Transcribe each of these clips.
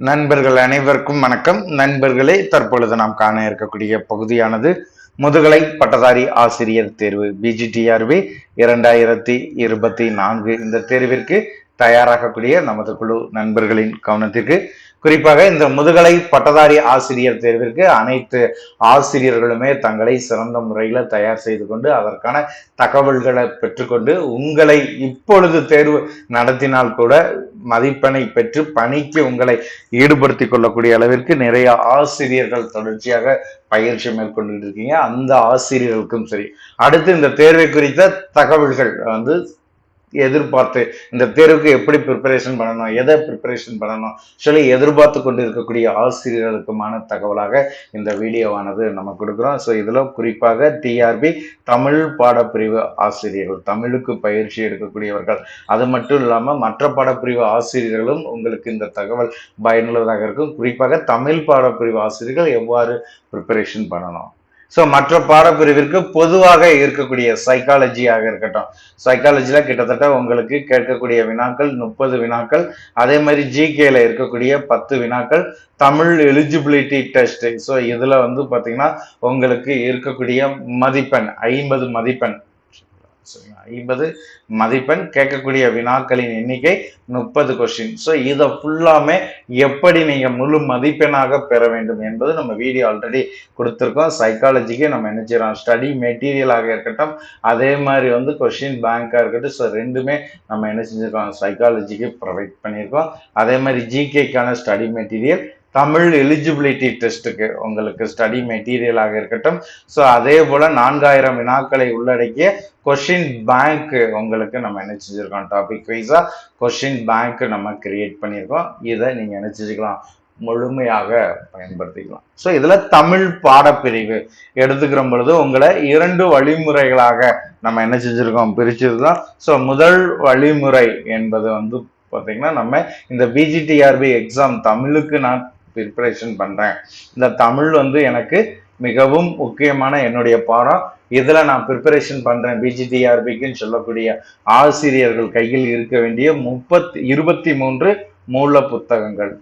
நண்பர்கள் அனைவருக்கும் வணக்கம். நண்பர்களே தற்பொழுது நாம் காண இருக்கக்கூடிய பகுதியானது முதுகலை பட்டதாரி ஆசிரியர் தேர்வு பிஜிடிஆர்பி இரண்டாயிரத்தி இருபத்தி நான்கு. இந்த தேர்விற்கு தயாராகக்கூடிய நமது குழு நண்பர்களின் கவனத்திற்கு குறிப்பாக இந்த முதுகலை பட்டதாரி ஆசிரியர் தேர்விற்கு அனைத்து ஆசிரியர்களுமே தங்களை சிறந்த முறையில் தயார் செய்து கொண்டு அதற்கான தகவல்களை பெற்றுக்கொண்டு உங்களை இப்பொழுது தேர்வு நடத்தினால் கூட மதிப்பெண்ணை பெற்று பணிக்கு உங்களை ஈடுபடுத்திக் கொள்ளக்கூடிய அளவிற்கு நிறைய ஆசிரியர்கள் தொடர்ச்சியாக பயிற்சி மேற்கொண்டு இருக்கீங்க. அந்த ஆசிரியர்களுக்கும் சரி. அடுத்து இந்த தேர்வை குறித்த தகவல்கள் வந்து எதிர்பார்த்து இந்த தேர்வுக்கு எப்படி ப்ரிப்பரேஷன் பண்ணணும் எதை ப்ரிப்பரேஷன் பண்ணணும் சொல்லி எதிர்பார்த்து கொண்டு இருக்கக்கூடிய ஆசிரியர்களுக்குமான தகவலாக இந்த வீடியோவானது நம்ம கொடுக்குறோம். ஸோ இதில் குறிப்பாக டிஆர்பி தமிழ் பாடப்பிரிவு ஆசிரியர்கள் தமிழுக்கு பயிற்சி எடுக்கக்கூடியவர்கள். அது மட்டும் இல்லாமல் மற்ற பாடப்பிரிவு ஆசிரியர்களும் உங்களுக்கு இந்த தகவல் பயனுள்ளதாக இருக்கும். குறிப்பாக தமிழ் பாடப்பிரிவு ஆசிரியர்கள் எவ்வாறு ப்ரிப்பரேஷன் பண்ணணும்? ஸோ மற்ற பாடப்பிரிவிற்கு பொதுவாக இருக்கக்கூடிய சைக்காலஜியாக இருக்கட்டும். சைக்காலஜியில் கிட்டத்தட்ட உங்களுக்கு கேட்கக்கூடிய வினாக்கள் முப்பது வினாக்கள். அதே மாதிரி ஜிகேல இருக்கக்கூடிய பத்து வினாக்கள். தமிழ் எலிஜிபிலிட்டி டெஸ்ட் ஸோ இதில் வந்து பார்த்தீங்கன்னா உங்களுக்கு இருக்கக்கூடிய மதிப்பெண் ஐம்பது மதிப்பெண். சரிங்களா ஐம்பது மதிப்பெண் கேட்கக்கூடிய வினாக்களின் எண்ணிக்கை முப்பது கொஸ்டின் ஸோ இதை ஃபுல்லாமே எப்படி நீங்கள் முழு மதிப்பெண்ணாக பெற வேண்டும் என்பது நம்ம வீடியோ ஆல்ரெடி கொடுத்துருக்கோம். சைக்காலஜிக்கு நம்ம என்ன செய்யறோம்? ஸ்டடி மெட்டீரியலாக இருக்கட்டும். அதே மாதிரி வந்து கொஸ்டின் பேங்காக இருக்கட்டும். ஸோ ரெண்டுமே நம்ம என்ன செஞ்சுருக்கோம்? சைக்காலஜிக்கு ப்ரொவைட் பண்ணியிருக்கோம். அதே மாதிரி ஜிகேக்கான ஸ்டடி மெட்டீரியல் தமிழ் எலிஜிபிலிட்டி டெஸ்ட்டுக்கு உங்களுக்கு ஸ்டடி மெட்டீரியலாக இருக்கட்டும். ஸோ அதே போல் நான்காயிரம் வினாக்களை உள்ளடக்கிய கொஷின் பேங்க் உங்களுக்கு நம்ம என்ன செஞ்சுருக்கோம் டாபிக் வைஸாக கொஷின் பேங்க் நம்ம கிரியேட் பண்ணியிருக்கோம். இதை நீங்கள் என்ன செஞ்சுக்கலாம் முழுமையாக பயன்படுத்திக்கலாம். ஸோ இதில் தமிழ் பாடப்பிரிவு எடுத்துக்கிற பொழுது உங்களை இரண்டு வழிமுறைகளாக நம்ம என்ன செஞ்சுருக்கோம் பிரிச்சிருக்கோம் ஸோ முதல் வழிமுறை என்பது வந்து பார்த்தீங்கன்னா நம்ம இந்த பிஜிடிஆர்பி எக்ஸாம் தமிழுக்கு நான் ப்ரிப்பரேஷன் பண்ணுறேன் இந்த தமிழ் வந்து எனக்கு மிகவும் முக்கியமான என்னுடைய பாடம். இதில் நான் ப்ரிப்பரேஷன் பண்ணுறேன் பிஜிடிஆர்பிக்குன்னு சொல்லக்கூடிய ஆசிரியர்கள் கையில் இருக்க வேண்டிய முப்பத்தி இருபத்தி மூன்று மூல புத்தகங்கள்.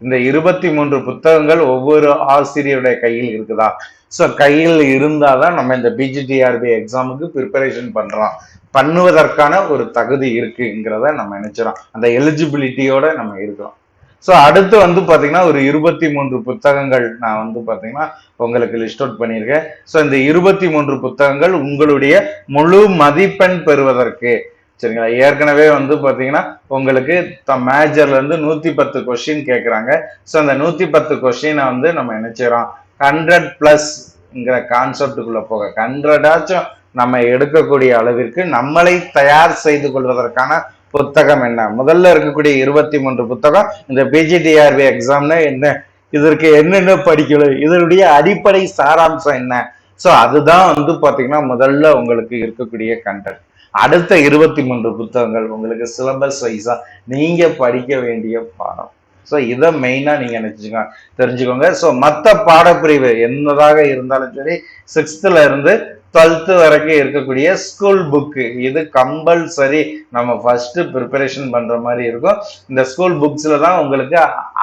இந்த இருபத்தி மூன்று புத்தகங்கள் ஒவ்வொரு ஆசிரியருடைய கையில் இருக்குதா? ஸோ கையில் இருந்தால் தான் நம்ம இந்த பிஜிடிஆர்பி எக்ஸாமுக்கு ப்ரிப்பரேஷன் பண்ணுறோம் பண்ணுவதற்கான ஒரு தகுதி இருக்குங்கிறத நம்ம நினச்சிடோம் அந்த எலிஜிபிலிட்டியோட நம்ம இருக்கிறோம். ஸோ அடுத்து வந்து பார்த்தீங்கன்னா ஒரு இருபத்தி மூன்று புத்தகங்கள் நான் வந்து பார்த்தீங்கன்னா உங்களுக்கு லிஸ்ட் அவுட் பண்ணியிருக்கேன். ஸோ இந்த இருபத்தி மூன்று புத்தகங்கள் உங்களுடைய முழு மதிப்பெண் பெறுவதற்கு. சரிங்களா? ஏற்கனவே வந்து பார்த்தீங்கன்னா உங்களுக்கு த மேஜர்லேருந்து நூற்றி பத்து கொஷின் கேட்குறாங்க ஸோ அந்த நூற்றி பத்து கொஷினை வந்து நம்ம என்ன ஹண்ட்ரட் ப்ளஸ்ங்கிற கான்செப்டுக்குள்ளே போக ஹண்ட்ரடாச்சும் நம்ம எடுக்கக்கூடிய அளவிற்கு நம்மளை தயார் செய்து கொள்வதற்கான புத்தகம் என்ன? முதல்ல இருக்கக்கூடிய இருபத்தி மூன்று புத்தகம் இந்த பிஜிடிஆர்பி எக்ஸாம்னா என்ன இதற்கு என்னென்ன படிக்கணும் இதனுடைய அடிப்படை சாராம்சம் என்ன? ஸோ அதுதான் வந்து பார்த்தீங்கன்னா முதல்ல உங்களுக்கு இருக்கக்கூடிய கண்டென்ட் அடுத்த இருபத்தி மூன்று புத்தகங்கள் உங்களுக்கு சிலபஸ் வைஸா நீங்க படிக்க வேண்டிய பாடம். ஸோ இதை மெயினாக நீங்கள் நினச்சிக்கோங்க தெரிஞ்சுக்கோங்க. ஸோ மற்ற பாடப்பிரிவு என்னதாக இருந்தாலும் சரி சிக்ஸ்த்துல இருந்து டுவெல்த்து வரைக்கும் இருக்கக்கூடிய ஸ்கூல் புக்கு இது கம்பல்சரி நம்ம ஃபஸ்ட்டு ப்ரிப்பரேஷன் பண்ணுற மாதிரி இருக்கும். இந்த ஸ்கூல் புக்ஸில் தான் உங்களுக்கு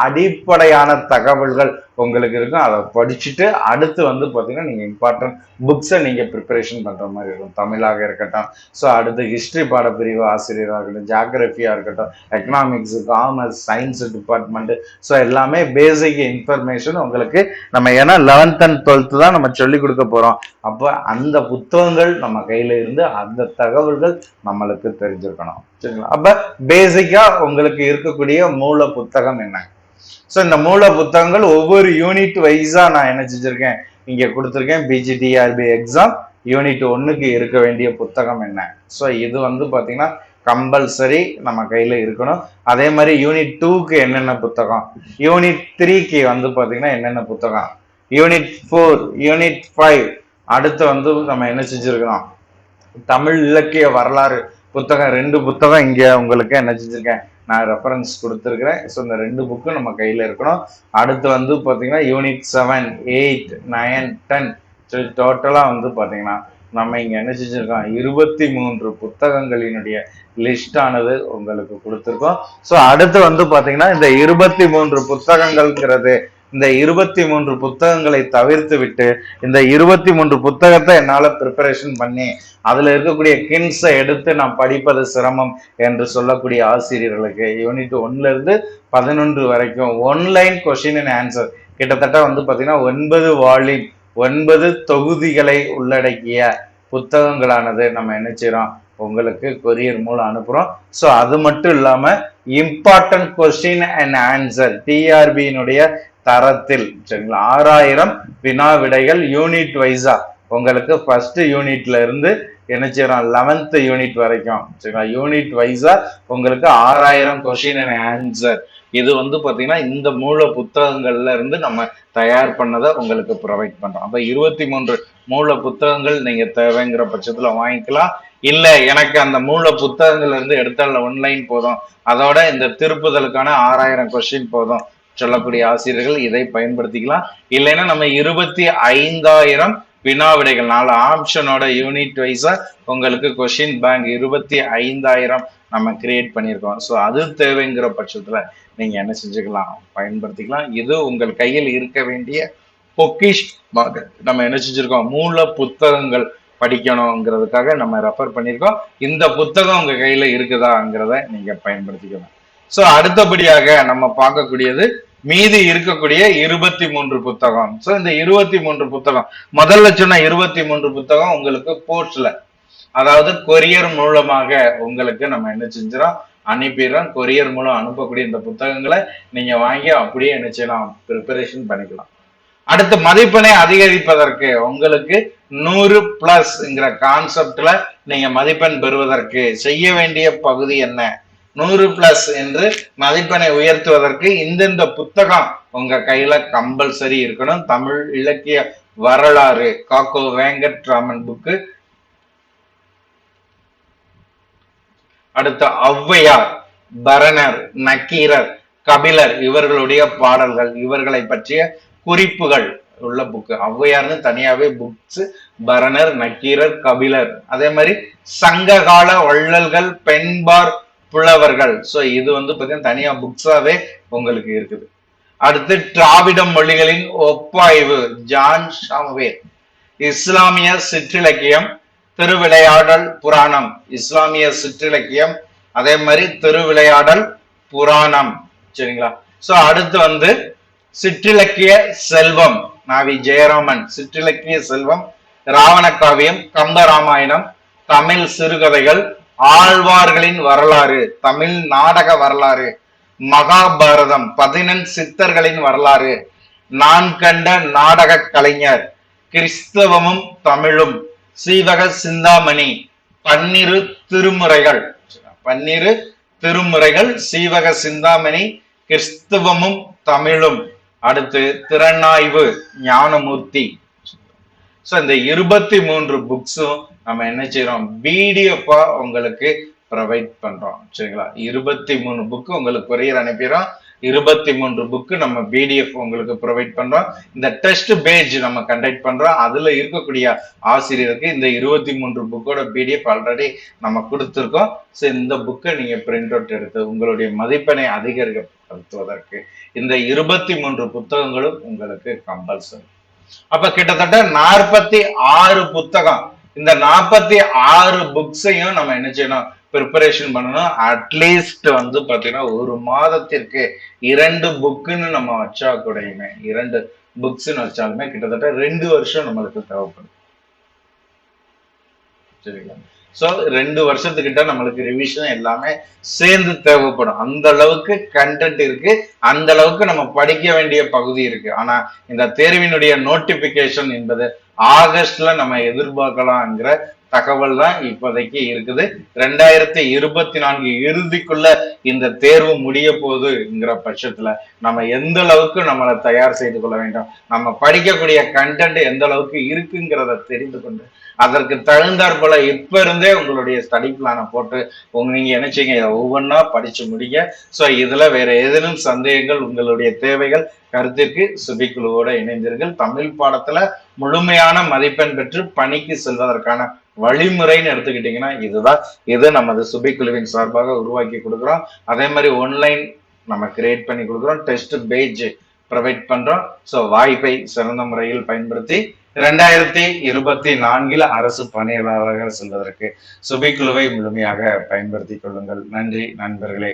அடிப்படையான தகவல்கள் உங்களுக்கு இருக்கும். அதை படிச்சுட்டு அடுத்து வந்து பார்த்தீங்கன்னா நீங்கள் இம்பார்ட்டன்ட் புக்ஸை நீங்கள் ப்ரிப்பரேஷன் பண்ணுற மாதிரி இருக்கும். தமிழாக இருக்கட்டும். ஸோ அடுத்து ஹிஸ்ட்ரி பாடப்பிரிவு ஆசிரியராக இருக்கட்டும் ஜாகிரஃபியாக இருக்கட்டும் economics commerce science department so எல்லாமே பேசிக் இன்ஃபர்மேஷன் உங்களுக்கு நம்ம ஏன்னா லெவன்த் அண்ட் டுவெல்த்து தான் நம்ம சொல்லிக் கொடுக்க போகிறோம் அப்போ அந்த புத்தகங்கள் நம்ம கையில் இருந்து அந்த தகவல்கள் நம்மளுக்கு தெரிஞ்சிருக்கணும். சரிங்களா? அப்போ பேசிக்காக உங்களுக்கு இருக்கக்கூடிய மூல புத்தகம் என்ன? ஸோ இந்த மூல புத்தகங்கள் ஒவ்வொரு யூனிட் வைஸா நான் என்ன செஞ்சிருக்கேன்? இங்க கொடுத்துருக்கேன் பிஜிடிஆர்பி எக்ஸாம் யூனிட் ஒன்னுக்கு இருக்க வேண்டிய புத்தகம் என்ன? ஸோ இது வந்து பார்த்தீங்கன்னா கம்பல்சரி நம்ம கையில் இருக்கணும். அதே மாதிரி யூனிட் டூக்கு என்னென்ன புத்தகம்? யூனிட் த்ரீக்கு வந்து பார்த்தீங்கன்னா என்னென்ன புத்தகம்? யூனிட் ஃபோர் யூனிட் ஃபைவ் அடுத்து வந்து நம்ம என்ன செஞ்சுருக்கிறோம் தமிழ் இலக்கிய வரலாறு. புத்தகம் ரெண்டு புத்தகம் இங்கே உங்களுக்கு என்ன செஞ்சுருக்கேன்? நான் ரெஃபரன்ஸ் கொடுத்துருக்குறேன். ஸோ இந்த ரெண்டு புக்கும் நம்ம கையில் இருக்கணும். அடுத்து வந்து பார்த்தீங்கன்னா unit seven eight nine ten so டோட்டலாக வந்து பார்த்தீங்கன்னா நம்ம இங்கே என்ன செஞ்சிருக்கோம்? இருபத்தி மூன்று புத்தகங்களினுடைய லிஸ்டானது உங்களுக்கு கொடுத்துருக்கோம். ஸோ அடுத்து வந்து பார்த்திங்கன்னா இந்த இருபத்தி மூன்று புத்தகங்கள்ங்கிறது இந்த இருபத்தி மூன்று புத்தகங்களை தவிர்த்து விட்டு இந்த இருபத்தி மூன்று புத்தகத்தை என்னால் ப்ரிப்பரேஷன் பண்ணி அதில் இருக்கக்கூடிய கின்ஸை எடுத்து நான் படிப்பது சிரமம் என்று சொல்லக்கூடிய ஆசிரியர்களுக்கு யூனிட் ஒன்லிருந்து பதினொன்று வரைக்கும் ஒன்லைன் கொஷின் அண்ட் ஆன்சர் கிட்டத்தட்ட வந்து பார்த்திங்கன்னா ஒன்பது வால்யூம் ஒன்பது தொகுதிகளை உள்ளடக்கிய புத்தகங்களானது நம்ம என்ன உங்களுக்கு கொரியர் மூலம் அனுப்புகிறோம் ஸோ அது மட்டும் இல்லாமல் இம்பார்ட்டன்ட் கொஸ்டின் அண்ட் ஆன்சர் டிஆர்பியினுடைய தரத்தில் சரிங்களா? ஆறாயிரம் வினா விடைகள் யூனிட் வைஸா. உங்களுக்கு ஃபர்ஸ்ட் யூனிட்ல இருந்து என்ன செய்யறோம்? லெவன்த் யூனிட் வரைக்கும் சரிங்களா? யூனிட் வைஸா உங்களுக்கு ஆறாயிரம் கொஸ்டின் அண்ட் ஆன்சர் இது வந்து பாத்தீங்கன்னா இந்த மூல புத்தகங்கள்ல இருந்து நம்ம தயார் பண்ணதை உங்களுக்கு ப்ரொவைட் பண்றோம். அப்ப இருபத்தி மூன்று மூல புத்தகங்கள் நீங்க தேவைங்கிற பட்சத்துல வாங்கிக்கலாம். இல்ல எனக்கு அந்த மூல புத்தகங்கள்ல இருந்து எடுத்தால ஒன்லைன் போதும். அதோட இந்த திருப்புதலுக்கான ஆறாயிரம் கொஸ்டின் போதும். சொல்லக்கூடிய ஆசிரியர்கள் இதை பயன்படுத்திக்கலாம். இல்லைன்னா நம்ம இருபத்தி ஐந்தாயிரம் வினா விடைகள் நாலு ஆப்ஷனோட யூனிட் வைஸா உங்களுக்கு கொஷின் பேங்க் இருபத்தி ஐந்தாயிரம் நம்ம கிரியேட் பண்ணியிருக்கோம். ஸோ அது தேவைங்கிற பட்சத்துல நீங்க என்ன செஞ்சுக்கலாம்? பயன்படுத்திக்கலாம். இது உங்கள் கையில் இருக்க வேண்டிய பொக்கிஷ் நம்ம என்ன செஞ்சிருக்கோம்? மூல புத்தகங்கள் படிக்கணுங்கிறதுக்காக நம்ம ரெஃபர் பண்ணியிருக்கோம். இந்த புத்தகம் உங்க கையில இருக்குதாங்கிறத நீங்க பயன்படுத்திக்கலாம். ஸோ அடுத்தபடியாக நம்ம பார்க்கக்கூடியது மீதி இருக்கக்கூடிய இருபத்தி மூன்று புத்தகம். ஸோ இந்த இருபத்தி மூன்று புத்தகம் முதல்ல சொன்ன இருபத்தி மூன்று புத்தகம் உங்களுக்கு போஸ்ட்ல அதாவது கொரியர் மூலமாக உங்களுக்கு நம்ம என்ன செஞ்சிடும் அனுப்பிடுறோம். கொரியர் மூலம் அனுப்பக்கூடிய இந்த புத்தகங்களை நீங்க வாங்கி அப்படியே என்ன செய்யலாம்? ப்ரிப்பரேஷன் பண்ணிக்கலாம். அடுத்து மதிப்பெண்ணை அதிகரிப்பதற்கு உங்களுக்கு நூறு பிளஸ்ங்கிற கான்செப்ட்ல நீங்க மதிப்பெண் பெறுவதற்கு செய்ய வேண்டிய பகுதி என்ன? நூறு பிளஸ் என்று மதிப்பெண்ணை உயர்த்துவதற்கு இந்தந்த புத்தகம் உங்க கையில கம்பல்சரி இருக்கணும். தமிழ் இலக்கிய வரலாறு. காக்கோ வேங்கட்ராமன் புக்கு அடுத்த ஔவையார் பரணர் நக்கீரர் கபிலர் இவர்களுடைய பாடல்கள். இவர்களை பற்றிய குறிப்புகள் உள்ள புக்கு ஔவையார்னு தனியாவே புக்ஸ் பரணர் நக்கீரர் கபிலர். அதே மாதிரி சங்ககால வள்ளல்கள் பெண்பார் புலவர்கள். ஸோ இது வந்து பார்த்தீங்கன்னா தனியாக புக்ஸாவே உங்களுக்கு இருக்குது. அடுத்து திராவிட மொழிகளின் ஒப்பாய்வு. ஜான் ஷாம்வேர் இஸ்லாமிய சிற்றிலக்கியம் திருவிளையாடல் புராணம். இஸ்லாமிய சிற்றிலக்கியம் அதே மாதிரி திருவிளையாடல் புராணம். சரிங்களா? சோ அடுத்து வந்து சிற்றிலக்கிய செல்வம். நாவி ஜெயராமன். சிற்றிலக்கிய செல்வம் ராவண காவியம் கம்ப ராமாயணம் தமிழ் சிறுகதைகள் ஆழ்வார்களின் வரலாறு தமிழ் நாடக வரலாறு மகாபாரதம் பதினெண் சித்தர்களின் வரலாறு நான் கண்ட நாடக கலைஞர் கிறிஸ்தவமும் தமிழும் சீவக சிந்தாமணி பன்னிரு திருமுறைகள். பன்னிரு திருமுறைகள் சீவக சிந்தாமணி கிறிஸ்தவமும் தமிழும். அடுத்து திறனாய்வு ஞானமூர்த்தி. ஸோ இந்த இருபத்தி மூன்று புக்ஸும் நம்ம என்ன செய்யறோம் பிடிஎஃபா உங்களுக்கு ப்ரொவைட் பண்றோம். சரிங்களா? இருபத்தி மூணு புக்கு உங்களுக்கு கொரியர் அனுப்பிடுறோம். இருபத்தி மூன்று புக்கு நம்ம பிடிஎஃப் உங்களுக்கு ப்ரொவைட் பண்றோம். இந்த டெஸ்ட் பேஜ் நம்ம கண்டக்ட் பண்றோம். அதுல இருக்கக்கூடிய ஆசிரியருக்கு இந்த இருபத்தி மூன்று புக்கோட பிடிஎஃப் ஆல்ரெடி நம்ம கொடுத்துருக்கோம். ஸோ இந்த புக்கை நீங்க பிரிண்ட் அவுட் எடுத்து உங்களுடைய மதிப்பெண்ணை அதிகரிக்கப்படுத்துவதற்கு இந்த இருபத்தி மூன்று புத்தகங்களும் உங்களுக்கு கம்பல்சரி அப்ப கிட்டத்தட்ட நாற்பத்தி ஆறு புத்தகம். இந்த நாற்பத்தி ஆறு புக்ஸையும் நம்ம என்ன செய்யணும்? ப்ரிப்பரேஷன் பண்ணணும். அட்லீஸ்ட் வந்து பாத்தீங்கன்னா ஒரு மாதத்திற்கு இரண்டு புக்குன்னு நம்ம வச்சா கூடயுமே இரண்டு புக்ஸ்ன்னு வச்சாலுமே கிட்டத்தட்ட ரெண்டு வருஷம் நம்மளுக்கு தேவைப்படும். சரிங்களா? ஸோ ரெண்டு வருஷத்துக்கிட்ட நம்மளுக்கு ரிவிஷன் எல்லாமே சேர்ந்து தேவைப்படும். அந்த அளவுக்கு கண்டென்ட் இருக்கு. அந்த அளவுக்கு நம்ம படிக்க வேண்டிய பகுதி இருக்கு. ஆனா இந்த தேர்வினுடைய நோட்டிபிகேஷன் என்பது ஆகஸ்ட்ல நம்ம எதிர்பார்க்கலாம்ங்கிற தகவல் தான் இப்போதைக்கு இருக்குது. ரெண்டாயிரத்தி இருபத்தி நான்கு இறுதிக்குள்ள இந்த தேர்வு முடிய போகுதுங்கிற பட்சத்துல நம்ம எந்த அளவுக்கு நம்மளை தயார் செய்து கொள்ள வேண்டும்? நம்ம படிக்கக்கூடிய கண்டென்ட் எந்த அளவுக்கு இருக்குங்கிறத தெரிந்து கொண்டு அதற்கு தகுந்தாற் போல இப்ப இருந்தே உங்களுடைய ஸ்டடி பிளானை போட்டு உங்க நீங்க நினைச்சீங்க ஒவ்வொன்றா படிச்சு முடிங்க. ஸோ இதுல வேற ஏதேனும் சந்தேகங்கள் உங்களுடைய தேவைகள் கருத்திற்கு சுபிக்குழுவோட இணைந்தீர்கள் தமிழ் பாடத்துல முழுமையான மதிப்பெண் பெற்று பணிக்கு செல்வதற்கான வழிமுறைன்னு எடுத்துக்கிட்டீங்கன்னா இதுதான். இது நமது சுபிக்குழுவின் சார்பாக உருவாக்கி கொடுக்குறோம். அதே மாதிரி ஒன்லைன் நம்ம கிரியேட் பண்ணி கொடுக்குறோம். டெஸ்ட் பேஜ் ப்ரொவைட் பண்றோம். ஸோ வாய்ப்பை சிறந்த முறையில் பயன்படுத்தி ரெண்டாயிரத்தி இருபத்தி நான்கில் அரசு பணியாளராக செல்வதற்கு சுபிக்குழுவை முழுமையாக பயன்படுத்திக் கொள்ளுங்கள். நன்றி நண்பர்களே.